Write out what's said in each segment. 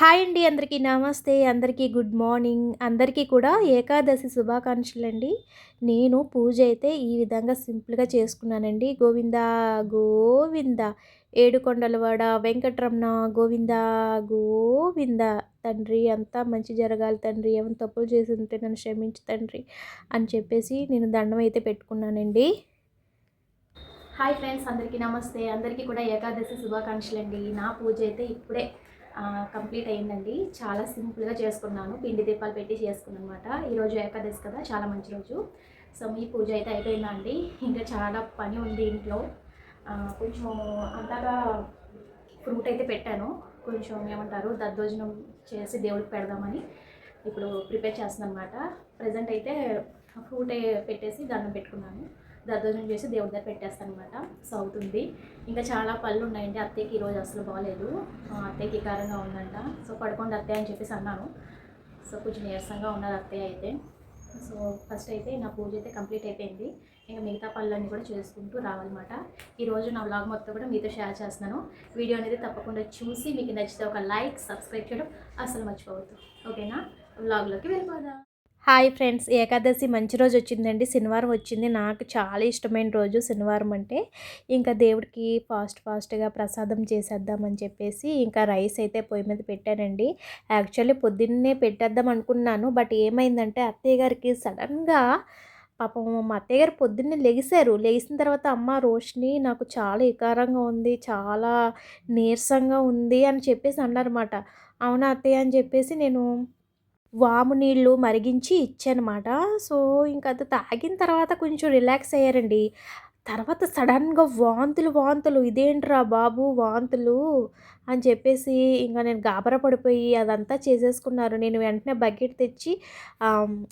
Hi అండి అందరికీ. నమస్తే. అందరికీ గుడ్ మార్నింగ్. అందరికీ కూడా ఏకాదశి శుభాకాంక్షలు అండి నేను పూజ అయితే ఈ విధంగా సింపుల్గా చేసుకున్నానండి. గోవింద గోవింద. ఏడుకొండలవాడ వెంకటరమణ గోవింద గోవింద. తండ్రి అంతా మంచి జరగాలి తండ్రి. ఏమైనా తప్పులు చేసి ఉంటే నన్ను క్షమించు తండ్రి అని చెప్పేసి నేను దండం అయితే పెట్టుకున్నానండి. Hi friends. అందరికీ నమస్తే. అందరికీ కూడా ఏకాదశి శుభాకాంక్షలు అండి నా పూజ అయితే ఇప్పుడే కంప్లీట్ అయిందండి చాలా సింపుల్గా చేసుకున్నాను. పిండి దీపాలు పెట్టి చేసుకున్నాను అనమాట ఈరోజు ఏకాదశి కదా చాలా మంచి రోజు. సో మీ పూజ అయితే అయిపోయిందా అండి? ఇంకా చాలా పని ఉంది ఇంట్లో. కొంచెం అంతగా ఫ్రూట్ అయితే పెట్టాను. కొంచెం ఏమంటారు దద్దోజనం చేసి దేవుడికి పెడదామని ఇప్పుడు ప్రిపేర్ చేస్తున్నాను అనమాట ప్రజెంట్ అయితే ఫ్రూట్ పెట్టేసి దండం పెట్టుకున్నాను. దర్దోజనం చేసి దేవుడి దగ్గర పెట్టేస్తాను అనమాట సో అవుతుంది. ఇంకా చాలా పళ్ళు ఉన్నాయండి. అత్తయ్యకి ఈరోజు అసలు బాగాలేదు అత్తయ్యకి కారంగా ఉందంట. సో పడుకోండి అత్తయ్య అని చెప్పేసి అన్నాను. సో కొంచెం నీరసంగా ఉన్నది అత్తయ్య అయితే. సో ఫస్ట్ అయితే నా పూజ అయితే కంప్లీట్ అయిపోయింది. ఇంకా మిగతా పనులన్నీ కూడా చేసుకుంటూ రావాలన్నమాట. ఈరోజు నా వ్లాగ్ మొత్తం కూడా మీతో షేర్ చేస్తున్నాను. వీడియో అనేది తప్పకుండా చూసి మీకు నచ్చితే ఒక లైక్ సబ్స్క్రైబ్ చేయడం అసలు మర్చిపోవద్దు. ఓకేనా? వ్లాగ్లోకి వెళ్ళిపోదాం. హాయ్ ఫ్రెండ్స్ ఏకాదశి మంచి రోజు వచ్చిందండి. శనివారం వచ్చింది. నాకు చాలా ఇష్టమైన రోజు శనివారం అంటే ఇంకా దేవుడికి ఫాస్ట్ ఫాస్ట్గా ప్రసాదం చేసేద్దామని చెప్పేసి ఇంకా రైస్ అయితే పొయ్యి మీద పెట్టానండి. యాక్చువల్లీ పొద్దున్నే పెట్టేద్దాం అనుకున్నాను. బట్ ఏమైందంటే అత్తయ్య గారికి సడన్గా పాపం మా అత్తయ్య గారు పొద్దున్నే లెగిశారు. లెగిసిన తర్వాత అమ్మ రోషిని నాకు చాలా వికారంగా ఉంది చాలా నీరసంగా ఉంది అని చెప్పేసి అన్నారన్నమాట. అవునా అత్తయ్య అని చెప్పేసి నేను వాము నీళ్ళు మరిగించి ఇచ్చానమాట. సో ఇంకా అది తాగిన తర్వాత కొంచెం రిలాక్స్ అయ్యారండి. తర్వాత సడన్గా వాంతులు వాంతులు ఇదేంట్రా బాబు వాంతులు? అని చెప్పేసి ఇంకా నేను గాబరా పడిపోయి అదంతా చేసేసుకున్నారు. నేను వెంటనే బకెట్ తెచ్చి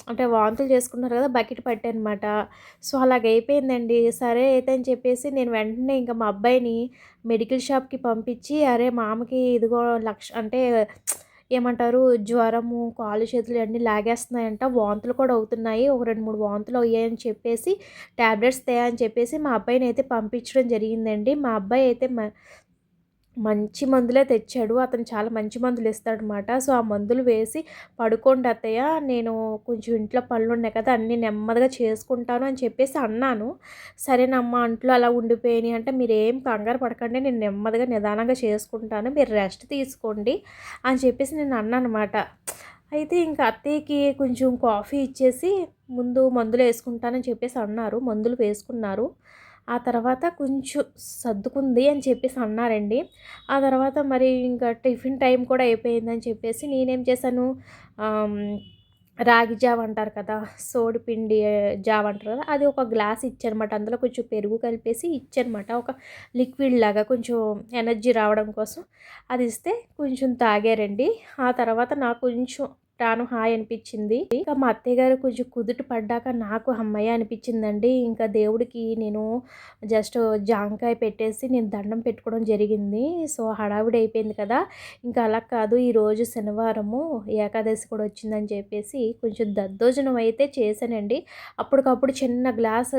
అంటే వాంతులు చేసుకున్నారు కదా బకెట్ పట్టానమాట. సో అలాగ అయిపోయిందండి సరే అయితే అని చెప్పేసి నేను వెంటనే ఇంకా మా అబ్బాయిని మెడికల్ షాప్కి పంపించి అరే మామకి ఇదిగో లక్ష అంటే ఏమంటారు జ్వరము కాళ్ళు చేతులు అన్నీ లాగేస్తున్నాయంట. వాంతులు కూడా అవుతున్నాయి. ఒక రెండు మూడు వాంతులు అయ్యాయని చెప్పేసి ట్యాబ్లెట్స్ తేయని చెప్పేసి మా అబ్బాయిని అయితే పంపించడం జరిగిందండి. మా అబ్బాయి అయితే మ మంచి మందులే తెచ్చాడు. అతను చాలా మంచి మందులు ఇస్తాడనమాట సో ఆ మందులు వేసి పడుకోండి అత్తయ్య నేను కొంచెం ఇంట్లో పనులు ఉన్నాయి కదా అన్నీ నెమ్మదిగా చేసుకుంటాను అని చెప్పేసి అన్నాను. సరేనమ్మా అంట్లో అలా ఉండిపోయినాయి అంటే మీరు ఏం కంగారు పడకండి నేను నెమ్మదిగా నిదానంగా చేసుకుంటాను మీరు రెస్ట్ తీసుకోండి అని చెప్పేసి నేను అన్నాను అనమాట అయితే ఇంకా అత్తయ్యకి కొంచెం కాఫీ ఇచ్చేసి ముందు మందులు వేసుకుంటానని చెప్పేసి అన్నారు. మందులు వేసుకున్నారు. ఆ తర్వాత కొంచెం సర్దుకుంది అని చెప్పేసి అన్నారండి. ఆ తర్వాత మరి ఇంకా టిఫిన్ టైం కూడా అయిపోయిందని చెప్పేసి నేనేం చేశాను? రాగి జావ అంటారు కదా సోడి పిండి జావ అంటారు కదా అది ఒక గ్లాస్ ఇచ్చానమాట. అందులో కొంచెం పెరుగు కలిపేసి ఇచ్చానమాట. ఒక లిక్విడ్ లాగా కొంచెం ఎనర్జీ రావడం కోసం. అది ఇస్తే కొంచెం తాగారండి. ఆ తర్వాత నాకు కొంచెం రాను హాయ్ అనిపించింది. ఇంకా మా అత్తయ్య గారు కొంచెం కుదుట పడ్డాక నాకు అమ్మయ్య అనిపించిందండి. ఇంకా దేవుడికి నేను జస్ట్ జాంకాయ పెట్టేసి నేను దండం పెట్టుకోవడం జరిగింది. సో హడావిడి అయిపోయింది కదా. ఇంకా అలా కాదు ఈరోజు శనివారము ఏకాదశి కూడా వచ్చిందని చెప్పేసి కొంచెం దద్దోజనం అయితే చేశానండి. అప్పటికప్పుడు చిన్న గ్లాస్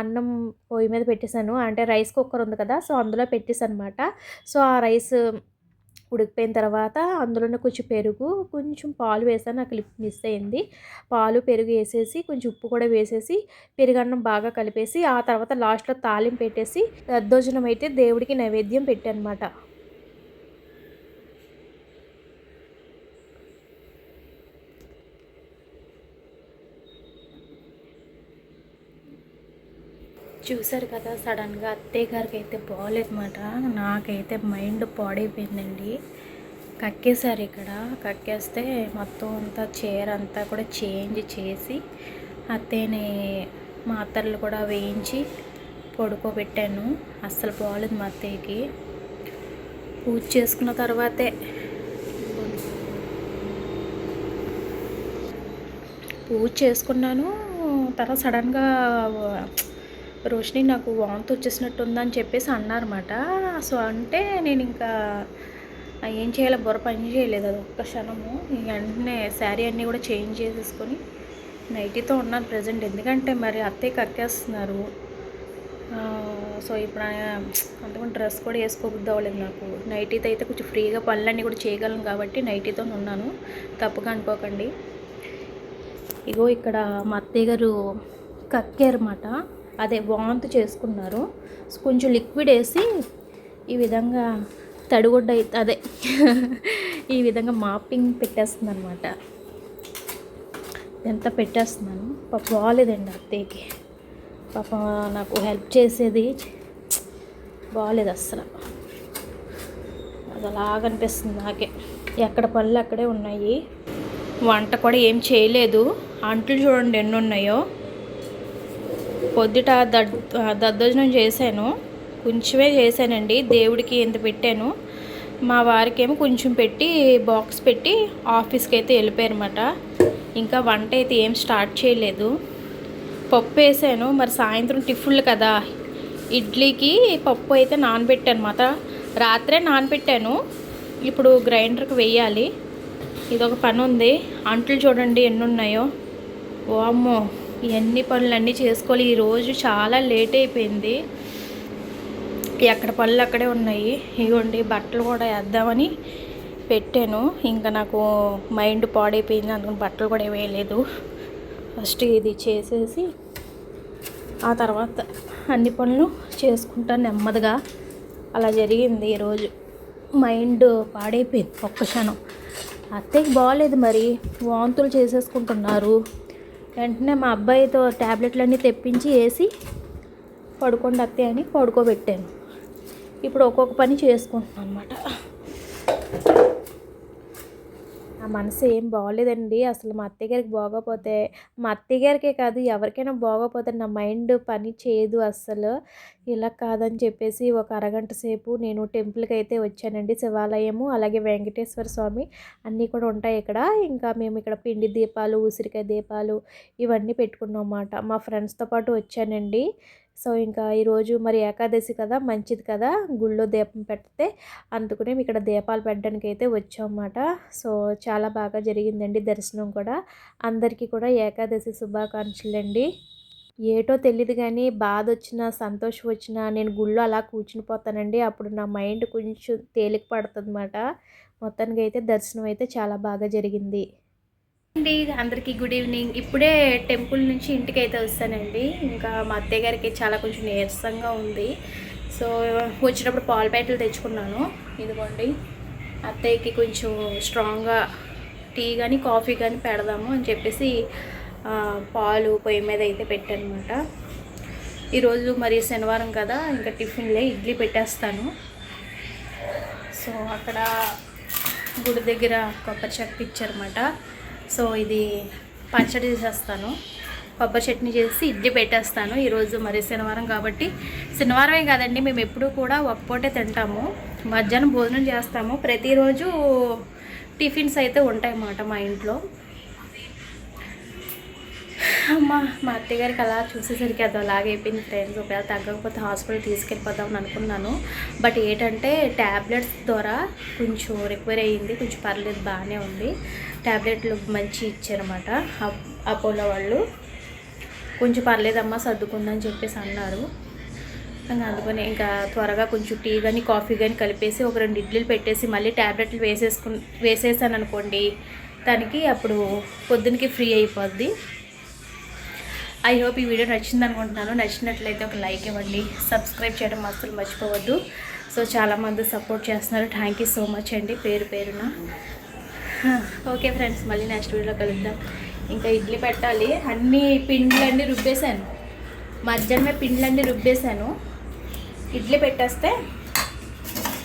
అన్నం పొయ్యి మీద పెట్టేశాను. అంటే రైస్ కుక్కర్ ఉంది కదా సో అందులో పెట్టేసాను అనమాట సో ఆ రైస్ ఉడికిపోయిన తర్వాత అందులోనే కొంచెం పెరుగు కొంచెం పాలు వేసాను. నాకు లిప్ మిస్ అయింది. పాలు పెరుగు వేసేసి కొంచెం ఉప్పు కూడా వేసేసి పెరుగన్నం బాగా కలిపేసి ఆ తర్వాత లాస్ట్లో తాలింపు పెట్టేసి దద్దోజనం అయితే దేవుడికి నైవేద్యం పెట్టానమాట. చూశారు కదా సడన్గా అత్తయ్య గారికి అయితే బాగాలేదన్నమాట నాకైతే మైండ్ పాడైపోయిందండి. కక్కేశారు ఇక్కడ. కక్కేస్తే మొత్తం అంతా చీర అంతా కూడా చేంజ్ చేసి అత్తయ్యని మాత్రలు కూడా వేయించి పడుకోబెట్టాను. అస్సలు బాగోలేదు మా అత్తయ్యకి. పూజ చేసుకున్న తర్వాతే. పూజ చేసుకున్నాను. తర్వాత సడన్గా రోషిని నాకు వాంతి వచ్చేసినట్టు ఉందని చెప్పేసి అన్నారన్నమాట. సో అంటే నేను ఇంకా ఏం చేయాలో బుర్ర పని చేయలేదు అది ఒక్క క్షణము. వెంటనే శారీ అన్నీ కూడా చేంజ్ చేసేసుకొని నైటీతో ఉన్నాను ప్రజెంట్ ఎందుకంటే మరి అత్తయ్య కక్కేస్తున్నారు సో ఇప్పుడు అంతకుముందు డ్రెస్ కూడా వేసుకోబుద్ది అవ్వలేదు నాకు. నైటీతో అయితే కొంచెం ఫ్రీగా పనులన్నీ కూడా చేయగలను కాబట్టి నైటీతో ఉన్నాను. తప్పుగా అనుకోకండి. ఇగో ఇక్కడ మా అత్తయ్య గారు కక్కారన్నమాట అదే వాంతు చేసుకున్నారు. కొంచెం లిక్విడ్ వేసి ఈ విధంగా తడిగుడ్డ అయితే అదే ఈ విధంగా మాపింగ్ పెట్టేస్తుంది అనమాట ఎంత పెట్టేస్తున్నాను. పాప బాగాలేదండి అత్తయ్యకి. పాప నాకు హెల్ప్ చేసేది బాగాలేదు అసలు అది అలాగ అనిపిస్తుంది నాకే. ఎక్కడ పళ్ళు అక్కడే ఉన్నాయి. వంట కూడా ఏం చేయలేదు. అంట్లు చూడండి ఎన్ని ఉన్నాయో. పొద్దుట దడ్ దద్దోజనం చేశాను. కొంచెమే చేశానండి. దేవుడికి ఎంత పెట్టాను. మా వారికేమో కొంచెం పెట్టి బాక్స్ పెట్టి ఆఫీస్కి అయితే వెళ్ళిపోయారన్నమాట. ఇంకా వంట అయితే ఏం స్టార్ట్ చేయలేదు. పప్పు వేసాను. మరి సాయంత్రం టిఫిన్లు కదా. ఇడ్లీకి పప్పు అయితే నానబెట్టాను మాట రాత్రే నానబెట్టాను. ఇప్పుడు గ్రైండర్కి వెయ్యాలి ఇదొక పని ఉంది అంట్లు చూడండి ఎన్ని ఉన్నాయో వామ్మో ఇవన్నీ పనులన్నీ చేసుకోవాలి. ఈరోజు చాలా లేట్ అయిపోయింది. ఎక్కడ పనులు అక్కడే ఉన్నాయి. ఇగోండి బట్టలు కూడా వేద్దామని పెట్టాను. ఇంకా నాకు మైండ్ పాడైపోయింది. అందుకని బట్టలు కూడా వేయలేదు. ఫస్ట్ ఇది చేసేసి ఆ తర్వాత అన్ని పనులు చేసుకుంటాను నెమ్మదిగా. అలా జరిగింది ఈరోజు మైండ్ పాడైపోయింది ఒక్క క్షణం. అత్తయ్యకి బాగాలేదు మరి. వాంతులు చేసేసుకుంటున్నారు. వెంటనే మా అబ్బాయితో ట్యాబ్లెట్లన్నీ తెప్పించి వేసి పడుకోండి అత్తే అని పడుకోబెట్టాను. ఇప్పుడు ఒక్కొక్క పని చేసుకుంటున్నాను అనమాట ఆ మనసు ఏం బాగోలేదండి. అసలు మా అత్తయ్య గారికి బాగోపోతే మా అత్తయ్య గారికే కాదు ఎవరికైనా బాగోపోతే నా మైండ్ పని చేయదు అస్సలు ఇలా కాదని చెప్పేసి ఒక అరగంట సేపు నేను టెంపుల్కి అయితే వచ్చానండి శివాలయము అలాగే వెంకటేశ్వర స్వామి అన్నీ కూడా ఉంటాయి ఇక్కడ. ఇంకా మేము ఇక్కడ పిండి దీపాలు ఉసిరికాయ దీపాలు ఇవన్నీ పెట్టుకున్నాం అన్నమాట. మా ఫ్రెండ్స్తో పాటు వచ్చానండి. సో ఇంకా ఈరోజు మరి ఏకాదశి కదా మంచిది కదా గుళ్ళో దీపం పెడితే. అందుకునే ఇక్కడ దీపాలు పెట్టడానికి అయితే వచ్చామన్నమాట. సో చాలా బాగా జరిగిందండి దర్శనం కూడా. అందరికీ కూడా ఏకాదశి శుభాకాంక్షలు అండి ఏటో తెలియదు కానీ బాధ వచ్చినా సంతోషం వచ్చినా నేను గుళ్ళో అలా కూర్చుని పోతానండి. అప్పుడు నా మైండ్ కొంచెం తేలిక పడుతుంది అన్నమాట మొత్తానికి అయితే దర్శనం అయితే చాలా బాగా జరిగింది. అండి అందరికీ గుడ్ ఈవినింగ్. ఇప్పుడే టెంపుల్ నుంచి ఇంటికి అయితే వస్తానండి. ఇంకా మా అత్తయ్య గారికి చాలా కొంచెం నీరసంగా ఉంది. సో వచ్చినప్పుడు పాల ప్యాకెట్లు తెచ్చుకున్నాను. ఇదిగోండి అత్తయ్యకి కొంచెం స్ట్రాంగ్గా టీ కానీ కాఫీ కానీ పెడదాము అని చెప్పేసి పాలు పొయ్యి మీద అయితే పెట్టానమాట. ఈరోజు మరి శనివారం కదా ఇంకా టిఫిన్లే ఇడ్లీ పెట్టేస్తాను. సో అక్కడ గుడి దగ్గర కొబ్బరి చెక్క ఇచ్చారన్నమాట. సో ఇది పచ్చడి చేసేస్తాను కొబ్బరి చట్నీ చేసి ఇడ్లీ పెట్టేస్తాను. ఈరోజు మరి శనివారం కాబట్టి శనివారమే కాదండి మేము ఎప్పుడూ కూడా ఒక్కోటే తింటాము. మధ్యాహ్నం భోజనం చేస్తాము. ప్రతిరోజు టిఫిన్స్ అయితే ఉంటాయన్నమాట మా ఇంట్లో. అమ్మ మా అత్తగారికి అలా చూసేసరికి అది అలాగే అయిపోయింది ఫ్రెండ్స్ ఒకవేళ తగ్గకపోతే హాస్పిటల్ తీసుకెళ్ళిపోదామని అనుకున్నాను. బట్ ఏంటంటే ట్యాబ్లెట్స్ ద్వారా కొంచెం రిక్వైర్ అయ్యింది. కొంచెం పర్లేదు బాగానే ఉంది. ట్యాబ్లెట్లు మంచి ఇచ్చారన్నమాట. అప్- అపోలో వాళ్ళు. కొంచెం పర్లేదమ్మా సర్దుకుందని చెప్పేసి అన్నారు. ఇంకా అందుకని ఇంకా త్వరగా కొంచెం టీ కానీ కాఫీ కానీ కలిపేసి ఒక రెండు ఇడ్లీలు పెట్టేసి మళ్ళీ ట్యాబ్లెట్లు వేసేసుకు వేసేసాను అనుకోండి. దానికి అప్పుడు పొద్దునకి ఫ్రీ అయిపోద్ది. ఐ హోప్ ఈ వీడియో నచ్చింది అనుకుంటున్నాను నచ్చినట్లయితే ఒక లైక్ ఇవ్వండి. సబ్స్క్రైబ్ చేయడం అస్సలు మర్చిపోవద్దు. సో చాలామంది సపోర్ట్ చేస్తున్నారు. థ్యాంక్ యూ సో మచ్ అండి. పేరు పేరున. ఓకే ఫ్రెండ్స్ మళ్ళీ నెక్స్ట్ వీడియోలో కలుద్దాం. ఇంకా ఇడ్లీ పెట్టాలి. అన్ని పిండ్లన్నీ రుబ్బేశాను. మధ్యాహ్నమే పిండ్లన్నీ రుబ్బేశాను. ఇడ్లీ పెట్టేస్తే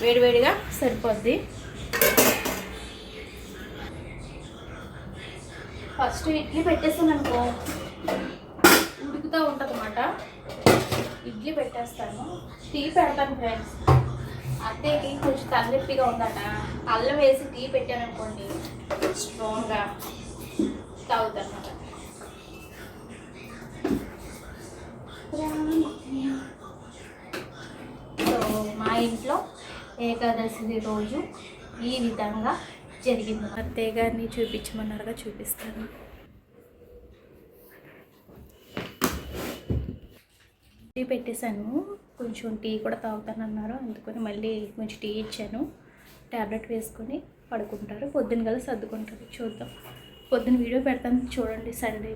వేడివేడిగా సరిపోద్ది. ఫస్ట్ ఇడ్లీ పెట్టేసాను అనుకో ఉడుకుతూ ఉంటుందన్నమాట. ఇడ్లీ పెట్టేస్తాను. టీ పెడతాను ఫ్రెండ్స్ అత్తయ్యకి కొంచెం తలనొప్పిగా ఉందట. అల్లం వేసి టీ పెట్టాను అనుకోండి స్ట్రాంగ్గా తాగుతాను అన్నమాట సో మా ఇంట్లో ఏకాదశి రోజు ఈ విధంగా జరిగింది అత్తయ్య గారిని చూపించమన్నారుగా చూపిస్తాను. టీ పెట్టేశాను. కొంచెం టీ కూడా తాగుతానన్నారు. అందుకని మళ్ళీ కొంచెం టీ ఇచ్చాను. ట్యాబ్లెట్ వేసుకొని పడుకుంటారు. పొద్దున్న కల్లా సర్దుకుంటారు. చూద్దాం. పొద్దున్న వీడియో పెడతాను. చూడండి. సండే